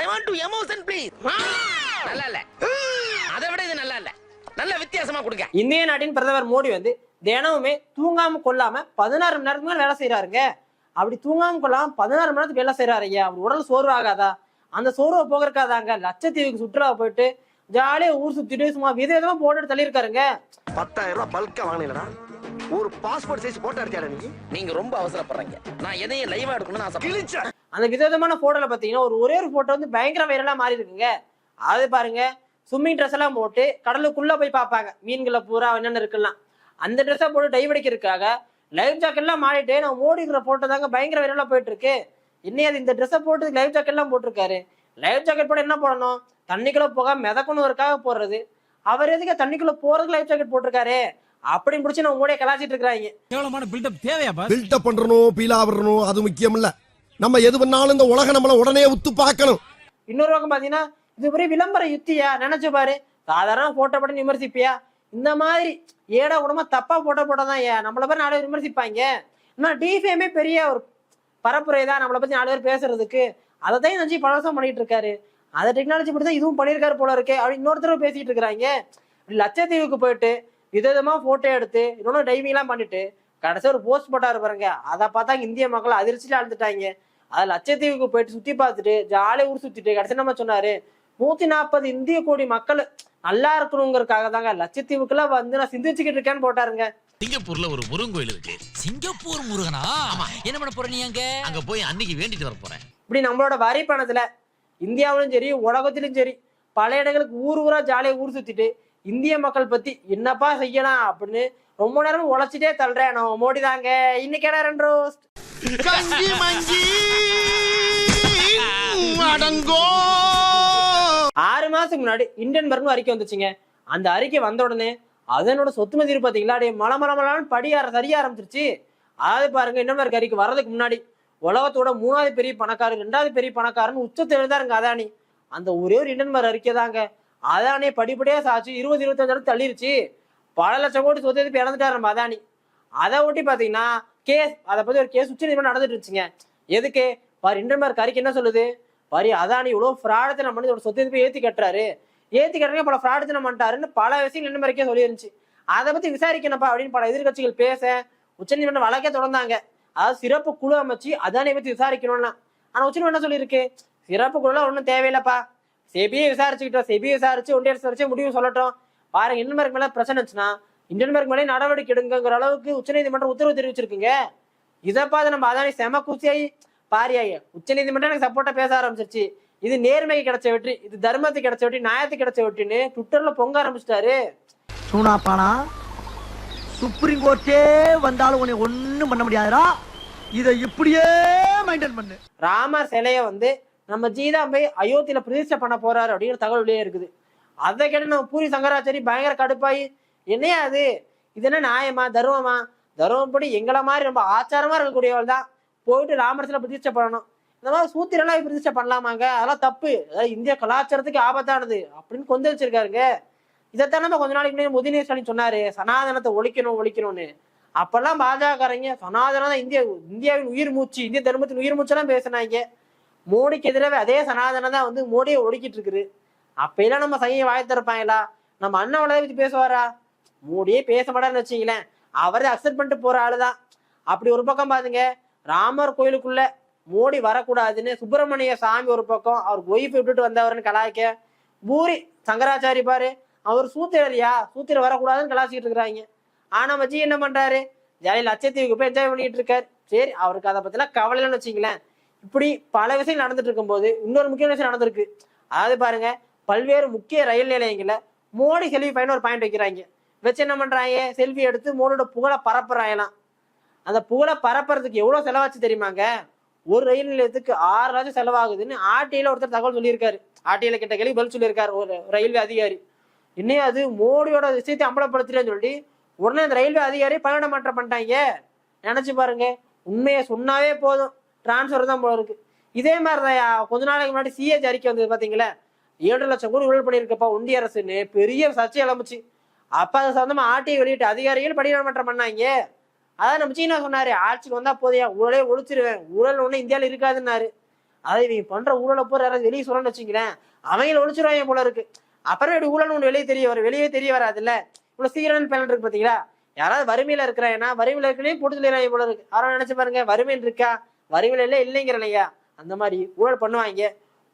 I want to emotion please நல்லா இல்ல அதை விட இது நல்லா இல்ல நல்ல வித்தியாசமா கொடுங்க. இந்திய நாட்டின் பிரதமர் மோடி வந்து தினமுமே தூங்காம கொள்ளாம பதினாறு மணி நேரத்துக்கு மேல வேலை செய்யறாருங்க அப்படி தூங்காம கொள்ளாம பதினாறு மணி நேரத்துக்கு வேலை செய்யறாரு ஐயா. அவர் உடல் சோர்வு ஆகாதா? அந்த சோர்வை போகிறக்காதாங்க லட்சத்தீவுக்கு சுற்றுலா போயிட்டு ஜாலியா ஊர் சுத்திட்டு சும்மா விதவிதமா போட்டு தள்ளியிருக்காருங்க. பத்தாயிரம் ரூபாய் பல்கா வாங்கினீங்களா ஒரு பாஸ்போர்ட் சைஸ் போட்டோ அடிச்சாடா நீ? நீங்க ரொம்ப அவசரப்படுறீங்க. நான் எதையும் லைவா எடுக்கணும்னு ஆசை கிழிச்ச? அந்த விதவிதமான போட்டோல பாத்தீங்கன்னா ஒரு ஒரே ஒரு போட்டோ வந்து பயங்கர வைரலா மாறி இருக்குங்க அது பாருங்க ஸ்விம்மிங் ட்ரெஸ் எல்லாம் போட்டு கடலுக்குள்ள போய் பார்ப்பாங்க. மீன்களை பூரா என்னென்ன இருக்குல்லாம் அந்த ட்ரெஸ்ஸை போட்டு டைவ் அடிக்கிறதுக்காக லைஃப் ஜாக்கெட் எல்லாம் மாறிட்டு நான் ஓடி இருக்கிற போட்டோ தாங்க பயங்கர வைரலா போயிட்டு இருக்கு இன்னும் அது இந்த ட்ரெஸ்ஸை போட்டு லைஃப் ஜாக்கெட் எல்லாம் போட்டிருக்காரு. லைஃப் ஜாக்கெட் போட என்ன பண்ணணும் தண்ணிக்குள்ள போக மிதக்கணுங்கிறதுக்காக போடுறது. அவர் எதுக்கு தண்ணிக்குள்ள போறதுக்கு லைஃப் ஜாக்கெட் போட்டிருக்காரு? அப்படின்னு பிடிச்சி நான் ஓடிய கலாச்சிட்டு இருக்கிறாங்க. கேவலமான பில்டப் தேவையா பாஸ் பில்டப் பண்றணும் பீலா வரணும் அது முக்கியம் இல்ல. நம்ம எது பண்ணாலும் இந்த உலக நம்மள உடனே உத்து பார்க்கணும். இன்னொரு பக்கம் பாத்தீங்கன்னா இது ஒரு விளம்பர யுத்தியா? நினைச்சு பாரு. சாதாரண போட்டோ போட்டு விமர்சிப்பியா? இந்த மாதிரி ஏடா உடம்பா தப்பா போட்டோ போட்டதான் ஏன்? நம்மள பேர் நாலு பேர் விமர்சிப்பாங்க. இன்னும் டிஃபேமே பெரிய ஒரு பரப்புரை தான் நம்மளை பத்தி நாலு பேர் பேசுறதுக்கு. அதை தான் நினைச்சு வருஷம் பண்ணிட்டு இருக்காரு. அதை டெக்னாலஜி படி தான் இதுவும் பண்ணியிருக்காரு போல இருக்கு அப்படி இன்னொருத்தர் பேசிட்டு இருக்கிறாங்க. லட்சத்தீவுக்கு போயிட்டு விதவிதமா போட்டோ எடுத்து இன்னொன்று டைவிங் எல்லாம் பண்ணிட்டு கடைசி ஒரு போஸ்ட் போட்டாரு பாருங்க. அதை பார்த்தா இந்திய மக்கள் அதிர்ச்சியில அழுந்துட்டாங்க அது லட்சத்தீவுக்கு போயிட்டு சுத்தி பார்த்துட்டு ஜாலியா ஊர் சுத்திட்டு கடைசி நம்ம சொன்னாரு நூத்தி நாற்பது இந்திய கோடி மக்கள் நல்லா இருக்கணுங்கிறதுக்காக தாங்க லட்சத்தீவுக்குலாம் வந்து நான் சிந்திச்சுக்கிட்டு இருக்கேன்னு போட்டாருங்க. சிங்கப்பூர்ல ஒரு முருகன் கோயில் இருக்கு. சிங்கப்பூர் முருகனா? என்ன பண்ண போற நீ அங்க? அங்க போய் அன்னைக்கு வேண்டிட்டு வர போறேன். இப்படி நம்மளோட வரி பணத்துல இந்தியாவிலும் சரி உலகத்திலும் சரி பல இடங்களுக்கு ஊர் ஊரா ஜாலியா ஊர் சுத்திட்டு இந்திய மக்கள் பத்தி என்னப்பா செய்யலாம் அப்படின்னு ரொம்ப நேரம் உழைச்சிட்டே தள்ளுறேன். நம்ம மோடி தாங்க. இன்னைக்கு என்ன ரெண்டு ரோஸ்ட் கஞ்சி மஞ்சி அடங்கோ. ஆறு மாசத்துக்கு முன்னாடி இந்தியன் பர்னு அறிக்கை வந்துச்சுங்க. அந்த அறிக்கை வந்த உடனே அதனோட சொத்து மதிப்பு பாத்தீங்களா? அப்படியே மல மல மலான்னு படியார சரிய ஆரம்பிச்சிருச்சு. அதாவது பாருங்க இன்னும் மாதிரி அறிக்கை வர்றதுக்கு முன்னாடி உலகத்தோட மூணாவது பெரிய பணக்காரர் ரெண்டாவது பெரிய பணக்காரன்னு உச்சத்தை எழுதாருங்க அதானி. அந்த ஒரே ஒரு இந்தியன் மாதிரி அறிக்கை தாங்க. அதானி படிப்படியே சாச்சு இருபது இருபத்தஞ்சு தள்ளிருச்சு. பல லட்சம் கோடி சொத்து எதிர்ப்பு இறந்துட்டாரு நம்ம அதானி. அதை ஒட்டி பாத்தீங்கன்னா கேஸ் அதை பத்தி ஒரு கேஸ் உச்ச நீதிமன்றம் நடந்துட்டு இருந்துச்சுங்க. எதுக்கு? பாரு இந்தியன் மாதிரி என்ன சொல்லுது? பாரு அதானி இவ்வளவு ஃப்ராடத்தனம் பண்ணி இதோட சொத்து எதிர்ப்பு ஏத்தி கட்டுறாரு? ஏத்தி கட்டுறீங்க பல ஃப்ராடத்தனம் பண்ணிட்டாருன்னு பல விஷயங்கள் என்ன சொல்லியிருந்துச்சு அதை பத்தி விசாரிக்கணும்ப்பா அப்படின்னு பல எதிர்க்கட்சிகள் பேச உச்சநீதிமன்றம் வழக்கே தொடர்ந்தாங்க. அதாவது சிறப்பு குழு அமைச்சு அதானியை பத்தி விசாரிக்கணும்னா. ஆனா உச்சநீதிமன்றம் என்ன சொல்லியிருக்கு? சிறப்பு குழுலாம் ஒன்றும் தேவையில்லப்பா. செபியை விசாரிச்சுக்கிட்டோம் செபியை விசாரிச்சு ஒன்றிய அரசு வச்சு முடிவு சொல்லட்டும். பாருங்க இந்தியன் பேங்க் மேல பிரச்சனை இருந்துச்சுன்னா இந்தியன் பேங்க் மேலே நடவடிக்கை எடுங்கிற அளவுக்கு உச்சநீதிமன்றம் உத்தரவு தெரிவிச்சிருக்குங்க. இதை பார்த்து நம்ம அதானி செம குசியாயி பாரியாயி. உச்சநீதிமன்றம் எனக்கு சப்போர்ட்டா பேச ஆரம்பிச்சிருச்சு. இது நேர்மைக்கு கிடைச்ச வெற்றி இது தர்மத்துக்கு கிடைச்ச வெற்றி நியாயத்துக்கு கிடைச்ச வெற்றின்னு ட்விட்டர்ல பொங்க ஆரம்பிச்சிட்டாரு. சூனாப்பானா? சுப்ரீம் கோர்ட்டே வந்தாலும் உன்னை ஒண்ணும் பண்ண முடியாதுடா. இதை இப்படியே மெயின்டைன் பண்ணு. ராமர் சிலைய வந்து நம்ம ஜீதா போய் அயோத்தியில பிரதிஷ்டை பண்ண போறாரு அப்படிங்கிற தகவல் வெளியே இருக்குது. அதை கேட்டு நம்ம பூரி சங்கராச்சாரி பயங்கர கடுப்பாயி என்னையா அது இது என்ன நியாயமா? தர்மமா? தர்மப்படி எங்களை மாதிரி ரொம்ப ஆச்சாரமா இருக்கக்கூடியவள் தான். போயிட்டு ராமர் பிரதிஷ்டை பண்ணணும். இந்த மாதிரி சூத்திரெல்லாம் பிரதிஷ்டை பண்ணலாமாங்க? அதெல்லாம் தப்பு. அதாவது இந்திய கலாச்சாரத்துக்கு ஆபத்தானது அப்படின்னு கொண்டு வச்சிருக்காருங்க. இதைத்தான் நம்ம கொஞ்ச நாளைக்கு முன்னாடி உதயநிதி ஸ்டாலின் சொன்னாரு. சனாதனத்தை ஒழிக்கணும் ஒழிக்கணும்னு. அப்பெல்லாம் பாஜகாரங்க. சனாதனம் தான் இந்திய இந்தியாவின் உயிர் மூச்சு இந்திய தர்மத்தின் உயிர் மூச்செல்லாம் பேசினாங்க. மோடிக்கு எதிராக அதே சனாதனம் தான் வந்து மோடியை ஒடுக்கிட்டு இருக்குது அப்பெல்லாம் நம்ம சையை வாய்த்திருப்பாங்களா நம்ம அண்ணன் வளரை பத்தி பேசுவாரா? மோடியே பேச மாட்டான்னு வச்சுங்களேன் அவரே அக்செப்ட் பண்ணிட்டு போற ஆளுதான். அப்படி ஒரு பக்கம் பாருங்க ராமர் கோயிலுக்குள்ள மோடி வரக்கூடாதுன்னு சுப்பிரமணிய சாமி ஒரு பக்கம் அவர் ஒய்ஃப் விட்டுட்டு வந்தவர்னு கலாய்க்க பூரி சங்கராச்சாரி பாரு அவர் சூத்திரரியா? சூத்திர வரக்கூடாதுன்னு கலாச்சிக்கிட்டு இருக்கிறாங்க. ஆனா மச்சி என்ன பண்றாரு? ஜாலி லட்சத்தீவுக்கு போய் என்ஜாய் பண்ணிட்டு இருக்காரு. சரி அவருக்கு அதை பத்திலாம் கவலைன்னு வச்சுங்களேன் இப்படி பல விஷயங்கள் நடந்துட்டு இருக்கும்போது இன்னொரு முக்கியமான விஷயம் நடந்திருக்கு. அதாவது பாருங்க பல்வேறு முக்கிய ரயில் நிலையங்கள்ல மோடி செல்வி பயன் ஒரு பாயிண்ட் வைக்கிறாங்க. வச்சு என்ன பண்றாங்க? செல்வி எடுத்து மோடியோட புகழை பரப்புறாங்களாம். அந்த புகழை பரப்புறதுக்கு எவ்வளவு செலவாச்சு தெரியுமாங்க? ஒரு ரயில் நிலையத்துக்கு ஆறு லட்சம் செலவாகுதுன்னு ஆர்டிஐல ஒருத்தர் தகவல் சொல்லியிருக்காரு. ஆர்டிஐல கிட்ட கேள்வி பதில் சொல்லியிருக்காரு ஒரு ரயில்வே அதிகாரி. இன்னும் அது மோடியோட விஷயத்தை அம்பலப்படுத்துறேன்னு சொல்லி உடனே அந்த ரயில்வே அதிகாரி பணியிட மாற்றம் பண்ணிட்டாங்க. நினைச்சு பாருங்க உண்மையை சொன்னாவே போதும். டிரான்ஸ்ஃபர் தான் போல இருக்கு. இதே மாதிரி தான் கொஞ்ச நாளைக்கு முன்னாடி சிஏஜி அறிக்கை வந்தது பாத்தீங்களா? ஏழு லட்சம் கோடி ஊழல் பண்ணியிருக்கப்பா ஒன்றிய அரசுன்னு பெரிய சர்ச்சை எழும்புச்சு அப்ப அது சம்பந்தமா ஆர்டிஐ வெளியிட்டு அதிகாரிகள் பணியிட மாற்றம் பண்ணாங்க. அதான் நம்ம சீனா சொன்னாரு. ஆட்சிக்கு வந்தா போதையா ஊழலே ஒழிச்சிருவேன். ஊழல் ஒண்ணு இந்தியாவில் இருக்காதுன்னாரு. அதை இவங்க பண்ற ஊழலை போற யாராவது வெளியே சொல்லணும்னு வச்சுக்கிறேன் அவங்கள ஒழிச்சிருவாங்க போல இருக்கு. அப்புறம் இப்படி ஊழல் ஒன்று வெளியே தெரிய வரும்? வெளியே தெரிய வராதுல்ல. இவ்வளவு சீக்கிரம் பேனல் இருக்கு பாத்தீங்களா? யாராவது வறுமையில இருக்கிறாங்கன்னா வறுமையில இருக்கனே போட்டு சொல்லிடுறாங்க போல இருக்கு. யாரும் நினைச்சு பாருங்க வறுமைன்னு இருக்கா? இல்ல இல்லைங்கிறலையா அந்த மாதிரி ஊழல் பண்ணுவாங்க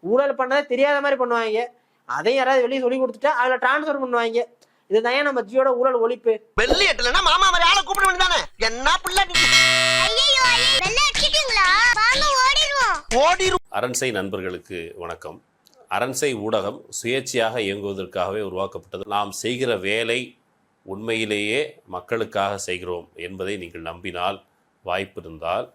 ஊழல் பண்ணதை தெரியாத மாதிரி பண்ணுவாங்க அதையும் யாராவது வெளியே சொல்லி கொடுத்துட்டா அதில் டிரான்ஸ்ஃபர் பண்ணுவாங்க இதுதான் நம்ம ஜியோட ஊழல் ஒழிப்பு. வெள்ளி எட்டுலன்னா மாமா மாதிரி ஆளை கூப்பிட வேண்டியதானே என்ன பிள்ளை அரண்சை நண்பர்களுக்கு வணக்கம். அரண்சை ஊடகம் சுயேட்சையாக இயங்குவதற்காகவே உருவாக்கப்பட்டது. நாம் செய்கிற வேலை உண்மையிலேயே மக்களுக்காக செய்கிறோம் என்பதை நீங்கள் நம்பினால் வாய்ப்பு இருந்தால்